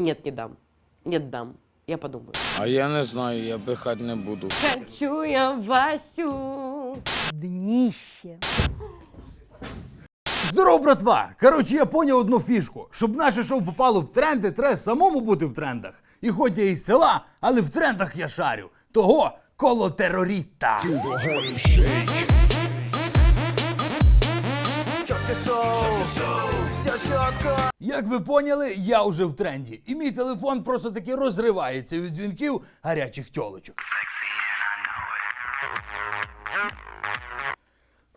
Нет, не дам. Нет, дам. Я подумаю. А я не знаю, я пихати не буду. Хочу я Васю. Дніще. Здоров, братва! Коротше, я поняв одну фішку. Щоб наше шоу попало в тренди, треба самому бути в трендах. І хоч я із села, але в трендах я шарю. Того коло тероріта. Чётко шоу, все четко. Як ви поняли, я вже в тренді. І мій телефон просто таки розривається від дзвінків гарячих тьолочок.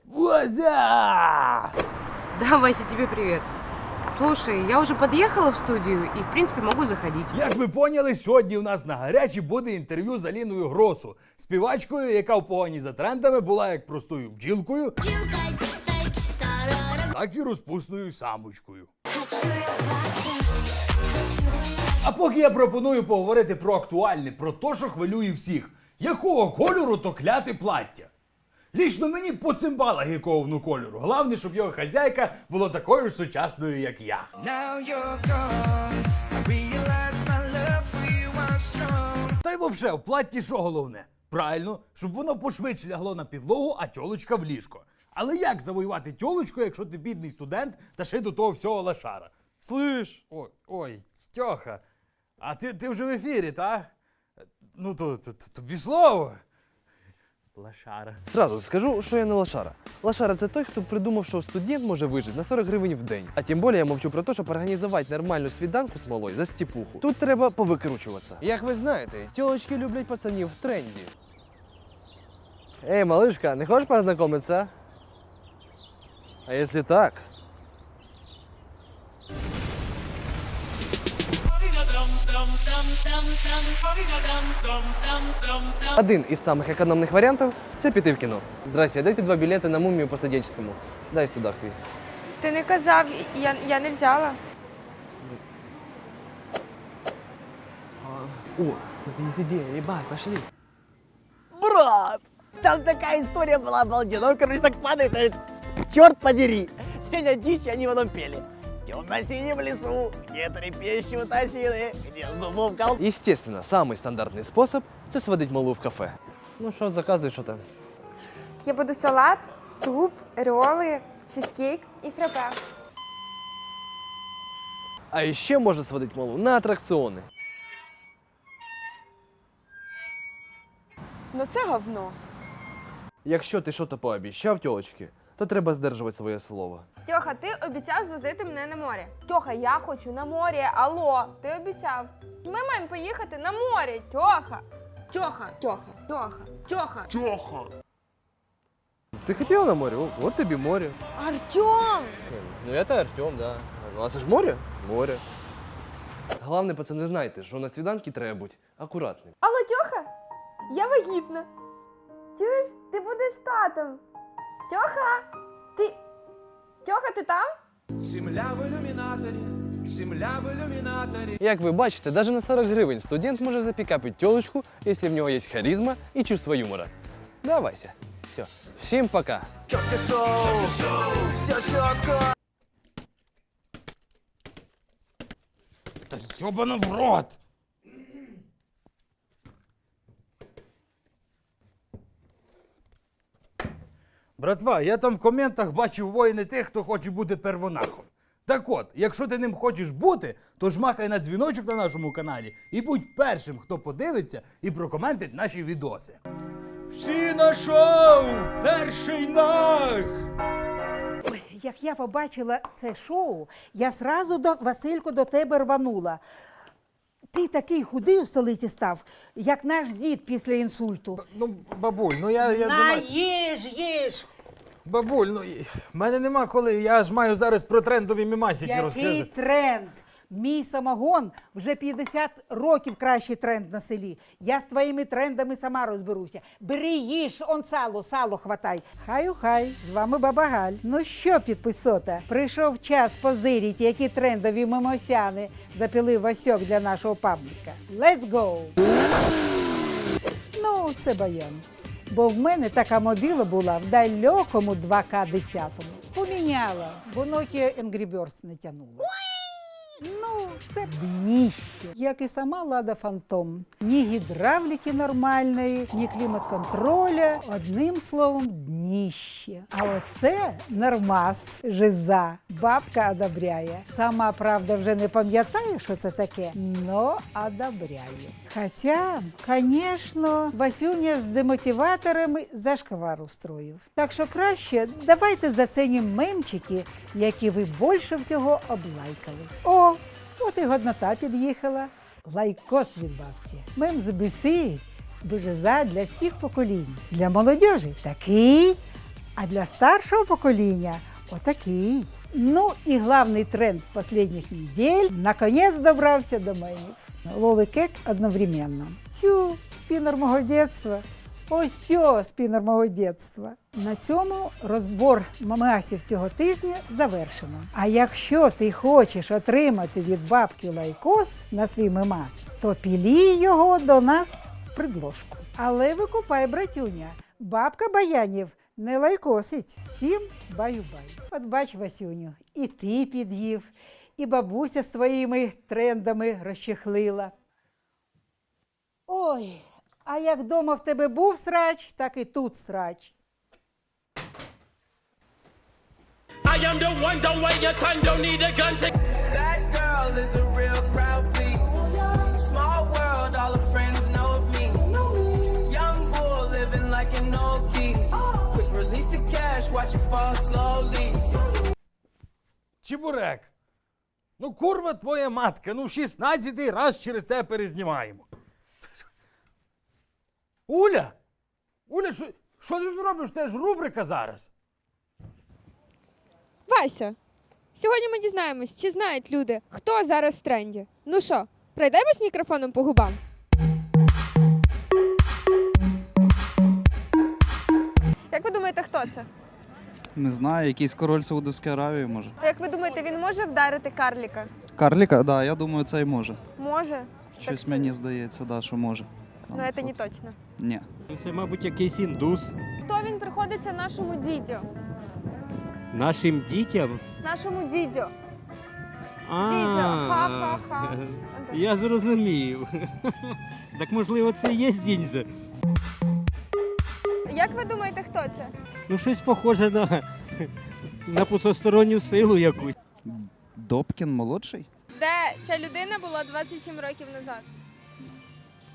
Вазя! Да, Вася, тебе привет. Слушай, я уже подъехала в студию и, в принципе, могу заходить. Як ви поняли, сьогодні у нас на гарячі буде інтерв'ю з Аліною Гросу, співачкою, яка в погоні за трендами була як простою бджілкою, так і розпусною самочкою. А поки я пропоную поговорити про актуальне, про те, що хвилює всіх. Якого кольору то кляте плаття? Лічно мені по цимбалах якого кольору. Головне, щоб його хазяйка була такою ж сучасною, як я. Now you're gone. I realize my love for you strong. Та й вообще, в платті що головне? Правильно, щоб воно пошвидше лягло на підлогу, а тьолочка в ліжко. Але як завоювати тьолочку, якщо ти бідний студент та ще до того всього лашара? Слиш? Ой, ой, Тьоха, а ти, ти вже в ефірі, та? Ну, то, то, то тобі слово. Лашара. Зразу скажу, що я не лошара. Лошара це той, хто придумав, що студент може вижити на 40 гривень в день. А тим більше я мовчу про те, щоб організувати нормальну свіданку з малою за стіпуху. Тут треба повикручуватися. Як ви знаєте, тілочки люблять пацанів в тренді. Ей, малышка, не хочеш познайомитися? А якщо так? Один із самих економних варіантів це піти в кіно. Здрасте, дайте два білети на мумію по студенческому. Дай студак свій. Ти не казав, я, я не взяла. О, тут є ідея, їбать, пошли. Брат, там такая история была обалденная. Он, короче, так падает, говорит, черт подери. Сеня дичь, они потом пели. В темно-синем лесу, где трепещут осины, где с дубов кол... Естественно, самий стандартний спосіб це сводити малу в кафе. Ну що, заказуй, що там. Я буду салат, суп, роли, чизкейк і фрапе. А ще можна сводити малу на атракціони. Ну це говно. Якщо ти щось пообіцяв, тьолочки, то треба здержувати своє слово. Тьоха, ти обіцяв звозити мене на море. Тьоха, я хочу на море. Алло, ти обіцяв. Ми маємо поїхати на море. Тьоха. Тьоха, тьоха, тьоха, тьоха. Ти хотіла на море? О, От тобі море. Артем! Ну, це Артем, да. Ну, а це ж море? Море. Головне, пацани, знайте, що на свіданки треба бути акуратним. Алло, Тьоха, я вагітна. Чуєш, ти будеш татом. Тьоха, ти. Тьоха, ти там? Земля в иллюминаторе, земля в иллюминаторе. Як ви бачите, навіть на 40 гривень студент може запікапити тілочку, якщо в нього є харизма і чувство юмора. Да, Вася. Все. Всім пока. Чётко шоу, все четко. Та йобана в рот! Братва, я там в коментах бачив воїни тих, хто хоче бути первонахом. Так от, якщо ти ним хочеш бути, то жмакай на дзвіночок на нашому каналі і будь першим, хто подивиться і прокоментить наші відоси. Всі на шоу! Перший нах! Як я побачила це шоу, я сразу до Василько до тебе рванула. Ти такий худий у столиці став, як наш дід після інсульту. Ну, бабуль, ну я. я На, думаю- їж, їж! Бабуль, ну і- в мене нема коли. Я ж маю зараз про трендові мімасики Який розказати. тренд? Мій самогон вже 50 років кращий тренд на селі. Я з твоїми трендами сама розберуся. Бери їж, он сало, сало хватай. Хай хай, з вами баба Галь. Ну що, підписота? Прийшов час позиріть, які трендові мимосяни запили Васьок для нашого пабліка. Let's go! Ну, це баян. Бо в мене така мобіла була в далекому 2К 10. Поміняла, бо Nokia Angry Birds не тянула. Це дніще, як і сама лада фантом. Ні гідравліки нормальної, ні клімат-контроля. Одним словом, дніще. А оце нормас, жиза. Бабка одобряє. Сама правда вже не пам'ятаю, що це таке, но одобряє. Хоча, звісно, Васюня з демотиваторами зашквар устроїв. Так що краще давайте зацінім мемчики, які ви більше всього облайкали. О, от і годнота під'їхала. Лайкос від бабці. Мем з біси дуже за для всіх поколінь. Для молодежі такий, а для старшого покоління отакий. Ну і главний тренд последних недель наконец добрався до мемів. Лоли кек одновременно. Тю, спінер мого дитинства. Ось спінер мого дитинства. На цьому розбор мамасів цього тижня завершено. А якщо ти хочеш отримати від бабки лайкос на свій мемас, то пілі його до нас в предложку. Але викупай, братюня, бабка Баянів не лайкосить. Всім баю-баю. От бач, Васюню, і ти під'їв, і бабуся з твоїми трендами розчехлила. Ой, а як дома в тебе був срач, так і тут срач. Am the one, don't wait your time, don't need a gun to That girl is a real crowd, please. Small world, all her friends know of me. Young bull living like an old geese. Quick release the cash, watch it fall slowly. Чебурек. Ну, курва твоя матка, ну 16-й раз через те перезнімаємо. Уля! Уля, що, що ти тут робиш? Це ж рубрика зараз. Вася, сьогодні ми дізнаємось, чи знають люди, хто зараз в тренді. Ну що, пройдемось мікрофоном по губам? Як ви думаєте, хто це? Не знаю, якийсь король Саудовської Аравії може. А як ви думаєте, він може вдарити карліка? Карліка, так, да, я думаю, це і може. Може. Щось Так мені здається, да, що може. Ну, це не точно. Ні. Це, мабуть, якийсь індус. Хто він приходиться нашому дідю? Нашим дітям. Нашому дідю. А, ха-ха-ха. Я зрозумів. Так можливо, це і є дінзя. Як ви думаєте, хто це? Ну, щось похоже на, на потусторонню силу якусь. Добкін молодший? Де ця людина була 27 років назад?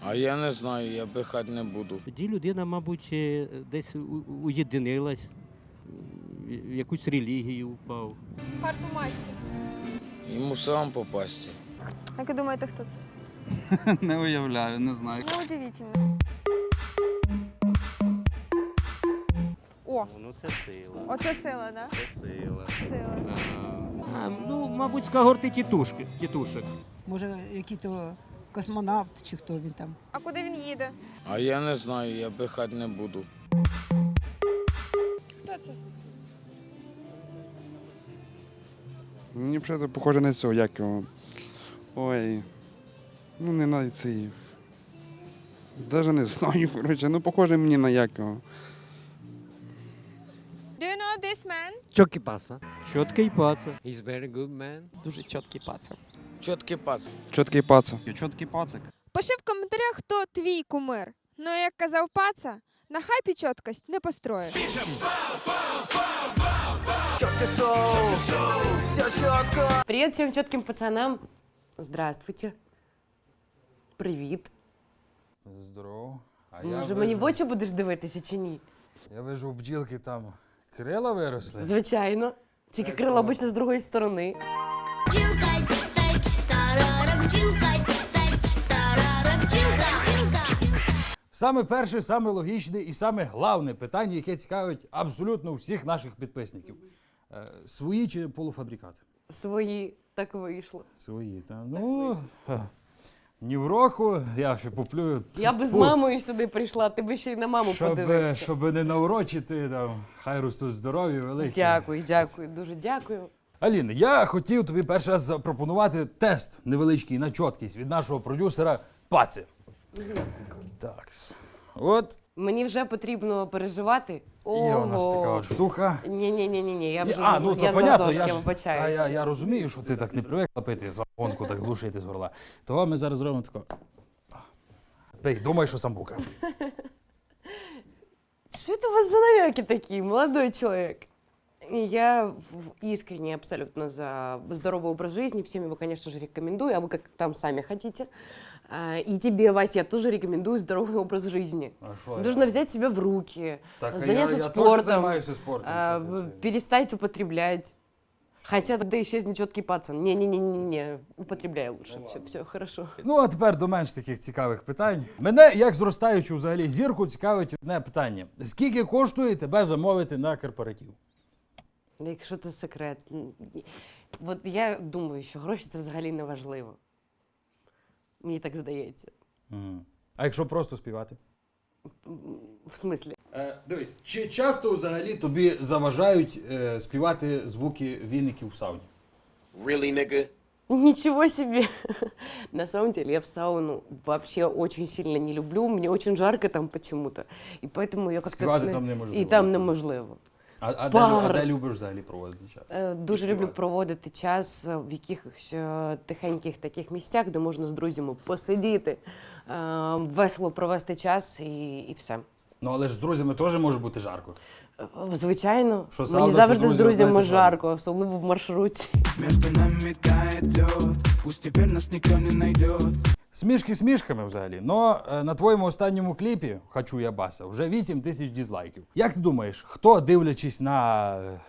А я не знаю, я бихати не буду. Тоді людина, мабуть, е, десь у- уєдинилась, в якусь релігію впав. Харту масті. Йому сам попасти. Як ви думаєте, хто це? Не уявляю, не знаю. Ну, удивительно. О, Ну, це сила. оце сила, да? Це сила. Сила. А, ну, мабуть, з когорти тітушки, тітушек. Може, який то космонавт чи хто він там. А куди він їде? А я не знаю, я бихати не буду. Хто це? Мені взагалі похоже на цього, як його. Ой. Ну, не на цей. Даже не знаю, коротше, ну похоже мені на як його. Do you know this man? Чотки паса. Чоткий паца. Дуже чіткий пацан. Чоткий пац. Чіткий паца. Чоткий пацик. Пиши в коментарях, хто твій кумир. Ну, як казав паца, на хайпі чіткость не построїш. Привет всем четким пацанам. Здравствуйте. Привіт. Здорово. А Може, мені в очі будеш дивитися чи ні? я вижу, у бджілки там крила виросли. Звичайно. Тільки крила обично з другої сторони. Саме перше, саме логічне і саме головне питання, яке цікавить абсолютно всіх наших підписників. Е, Свої чи полуфабрикати? Свої так вийшло. Свої, та ну. е, Ні в року, я ще поплюю. Я би з мамою сюди прийшла, ти би ще й на маму щоб, подивився. щоб не наврочити, там, хай ростуть здорові, великі. Дякую, дякую, дуже дякую. Алін, я хотів тобі перший раз запропонувати тест невеличкий на чіткість від нашого продюсера Паці. Так. От Мені вже потрібно переживати. Є у нас така от штука. Ні, ні, ні, ні, ні. Я вже а, з- ну то я з понятно, Азовським, я, ж, та, вибачаюсь. я, я розумію, що ти так не привикла пити загонку, так глушити з горла. Того ми зараз зробимо тако. Пий, думай, що самбука. Что это у вас за намеки такие, молодой человек? Я в- искренне абсолютно за здоровый образ жизни. Всем его, конечно же, рекомендую, а вы как там сами хотите. А, И тебе, Вася, я тоже рекомендую здоровый образ жизни. А що? Нужно взять себя в руки, Так, заняться я, я спортом, займаюся спортом. а, це? перестать употреблять. Хотя тогда исчезнет четкий пацан. Не-не-не-не, употребляй лучше. Все, все хорошо. Ну, а тепер до менш таких цікавих питань. Мене, як зростаючу взагалі зірку, цікавить одне питання: скільки коштує тебе замовити на корпоратив? Якщо це секрет. От я думаю, що гроші це взагалі не важливо. Мені так здається. Мгм. А якщо просто співати? В смислі? Е, дивись, чи часто взагалі тобі заважають е, співати звуки віників в сауні? Really, nigga? Ничего себе! На самом деле я в сауну вообще очень сильно не люблю. Мне очень жарко там почему-то. И поэтому я как-то... Співати там неможливо. І там неможливо. А, а, де, а де любиш взагалі проводити час? Е, Дуже люблю проводити час е, в якихось е, тихеньких таких місцях, де можна з друзями посидіти, е, весело провести час і, і все. Ну але ж з друзями теж може бути жарко. Е, Звичайно, Що мені сауна, що завжди з друзі, друзями знаєте, жарко, особливо в маршрутці. Между нами тает лед, пусть теперь нас никто не найдет. Смішки смішками взагалі. Но е, на твоєму останньому кліпі Хочу я баса вже 8 тисяч дізлайків. Як ти думаєш, хто дивлячись на, е,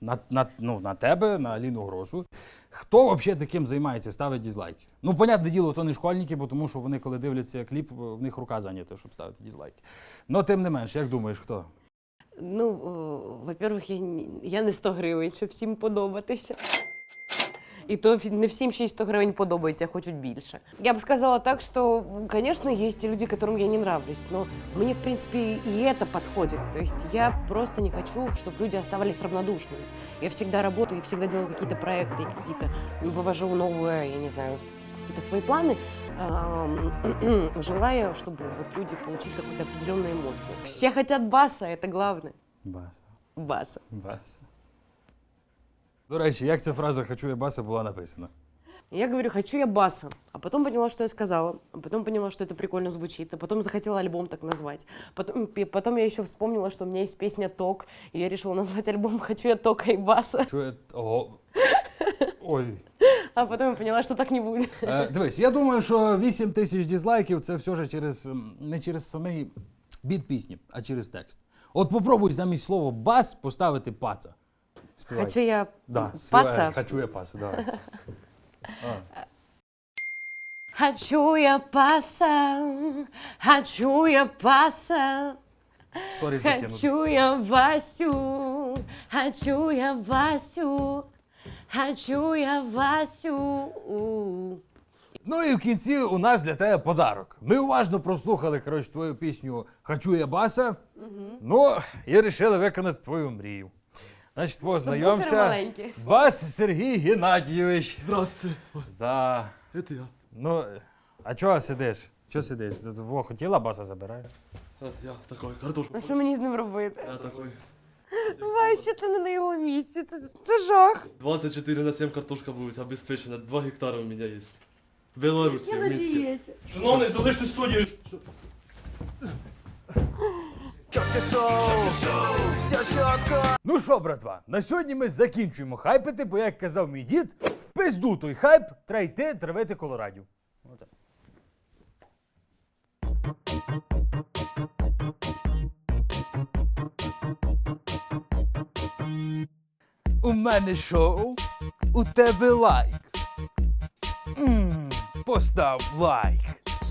на, на, ну, на тебе, на Аліну Гросу, хто взагалі таким займається, ставить дізлайки? Ну, понятне діло, то не школьники, бо тому що вони, коли дивляться кліп, в них рука зайнята, щоб ставити дізлайки. Ну, тим не менш, як думаєш, хто? Ну, во-первых, я, я не 100 гривень, щоб всім подобатися І то фі- не всім ще й 100 гривень подобається, а хочуть більше. Я б сказала так, что, конечно, есть и люди, которым я не нравлюсь, но мне, в принципе, и это подходит. То есть я просто не хочу, чтобы люди оставались равнодушными. Я всегда работаю, я всегда делаю какие-то проекты, какие-то вывожу новые, я не знаю, какие-то свои планы, ам, желая, чтобы вот люди получили какую-то определенную эмоцию. Все хотят баса, это главное. Баса. Баса. Баса. До речі, як ця фраза Хочу я баса була написана? Я говорю, хочу я баса. А потом поняла, что я сказала. А потом поняла, что это прикольно звучит. А потом захотела альбом так назвать. Потом, потом я еще вспомнила, что у меня есть песня «Ток». И я решила назвать альбом «Хочу я тока и баса». Чує. Ого. Ой. А потом я поняла, что так не будет. Е, дивись, я думаю, що 8 тисяч дізлайків це все ж через не через самий біт пісні, а через текст. От попробуй замість слова бас поставити паца. Співай. Хочу я да, співай. паца. Хочу я паца, давай. А. Хочу я паса, хочу я паса. Сторіс закинути. Хочу я Васю, хочу я Васю, хочу я Васю. Ну і в кінці у нас для тебе подарок. Ми уважно прослухали коротше, твою пісню Хочу я баса. Ну, і вирішили виконати твою мрію. Значить, познайомся. маленький. Бас Сергій Геннадійович. Здравствуйте. Да. Это я. Ну, а чого сидиш? Чого сидиш? Ти Во, хотіла баса забирай. Я такой, картошку. А що мені з ним робити? Я такой. Вася, ти не на його місці. Це, це жах. 24 на 7 картошка будет обеспечена. 2 гектара у меня есть. В Беларуси, Я в на Минске. дієті. Шановний, залиште студію. Ну що, братва, на сьогодні ми закінчуємо хайпити, бо як казав мій дід, в пизду той хайп, треба йти травити колорадів. Отак. У мене шоу, у тебе лайк. м постав лайк.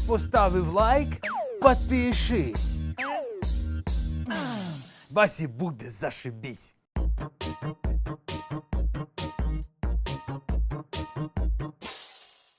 Поставив лайк, підпишись. Басі буде зашибісь.